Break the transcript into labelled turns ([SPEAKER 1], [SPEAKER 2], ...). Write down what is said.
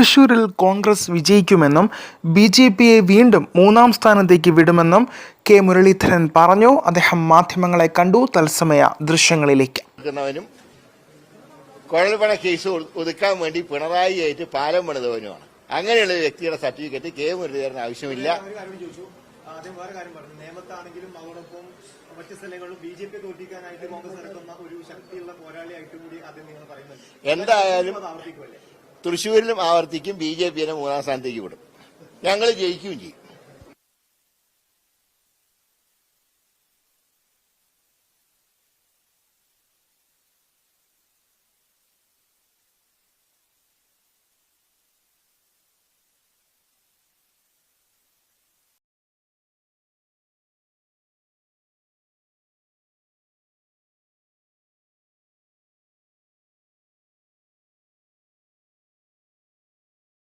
[SPEAKER 1] തൃശൂരിൽ Congress വിജയിക്കുമെന്നും B J പിയെ വീണ്ടും മൂന്നാം സ്ഥാനത്തേക്ക് വിടുമെന്നും കെ മുരളീധരൻ പറഞ്ഞു. അദ്ദേഹം മാധ്യമങ്ങളെ കണ്ടു. തത്സമയ ദൃശ്യങ്ങളിലേക്ക്.
[SPEAKER 2] കുഴൽപ്പണ കേസ് ഒതുക്കാൻ വേണ്ടി പിണറായി ആയിട്ട് പാലം പണിതവനുമാണ്. അങ്ങനെയുള്ള വ്യക്തിയുടെ സർട്ടിഫിക്കറ്റ് കെ മുരളീധരൻ ആവശ്യമില്ല.
[SPEAKER 3] ആദ്യം വേറെ കാര്യം പറഞ്ഞു. നേമത്താണെങ്കിലും അതോടൊപ്പം മറ്റ് സ്ഥലങ്ങളിലും ബി ജെ പി തോൽപ്പിക്കാനായിട്ട് കോൺഗ്രസ് നടത്തുന്ന ഒരു ശക്തിയുള്ള പോരാളിയായിട്ട് കൂടി ആദ്യം നിങ്ങൾ പറയുന്നുണ്ട്.
[SPEAKER 2] എന്തായാലും
[SPEAKER 3] ആവർത്തിക്കുമല്ലേ?
[SPEAKER 2] തൃശ്ശൂരിലും ആവർത്തിക്കും ബി ജെ പിയെ മൂന്നാം സ്ഥാനത്തേക്ക് വിടും. ഞങ്ങൾ ജയിക്കുകയും ചെയ്യും.